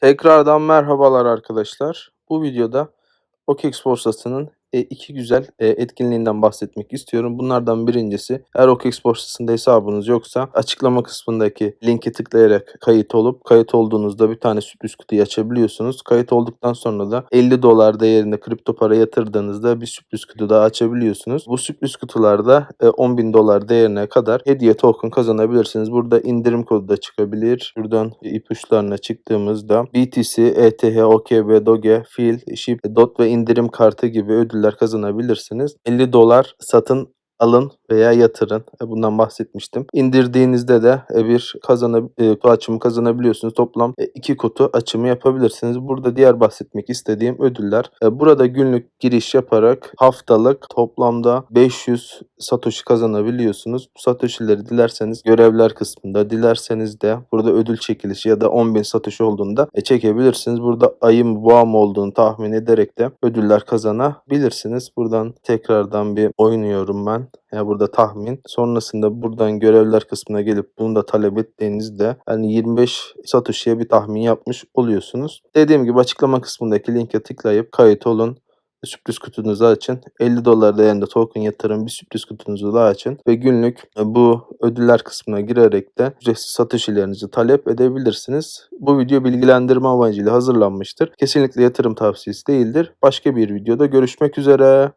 Tekrardan merhabalar arkadaşlar. Bu videoda OKEX borsasının iki güzel e, etkinliğinden bahsetmek istiyorum. Bunlardan birincisi eğer OKEX hesabınız yoksa açıklama kısmındaki linke tıklayarak kayıt olup kayıt olduğunuzda bir tane sürpriz kutuyu açabiliyorsunuz. Kayıt olduktan sonra da 50 dolar değerinde kripto para yatırdığınızda bir sürpriz kutu daha açabiliyorsunuz. Bu sürpriz kutularda e, 10 bin dolar değerine kadar hediye token kazanabilirsiniz. Burada indirim kodu da çıkabilir. Buradan ipuçlarına çıktığımızda BTC, ETH, OKB, Doge, FIL, SHIB, DOT ve indirim kartı gibi ödüller kazanabilirsiniz. 50 dolar satın alın veya yatırın. E, Bundan bahsetmiştim. İndirdiğinizde de e, bir kazanab e, kutu açımı kazanabiliyorsunuz. Toplam iki kutu açımı yapabilirsiniz. Burada diğer bahsetmek istediğim ödüller. Burada günlük giriş yaparak haftalık toplamda 500 satoshi kazanabiliyorsunuz. Bu satoshi'leri dilerseniz görevler kısmında, dilerseniz de burada ödül çekilişi ya da 10.000 satoshi olduğunda çekebilirsiniz. Burada boğa mı olduğunu tahmin ederek de ödüller kazanabilirsiniz. Buradan tekrardan bir oynuyorum ben. Yani burada tahmin. Sonrasında buradan görevler kısmına gelip bunu da talep ettiğinizde yani 25 Satoshi'ye bir tahmin yapmış oluyorsunuz. Dediğim gibi açıklama kısmındaki linke tıklayıp kayıt olun. Sürpriz kutunuzu açın. 50 dolar değerinde token yatırın. Bir sürpriz kutunuzu da açın. Ve günlük bu ödüller kısmına girerek de ücretsiz satışlarınızı talep edebilirsiniz. Bu video bilgilendirme amacıyla hazırlanmıştır. Kesinlikle yatırım tavsiyesi değildir. Başka bir videoda görüşmek üzere.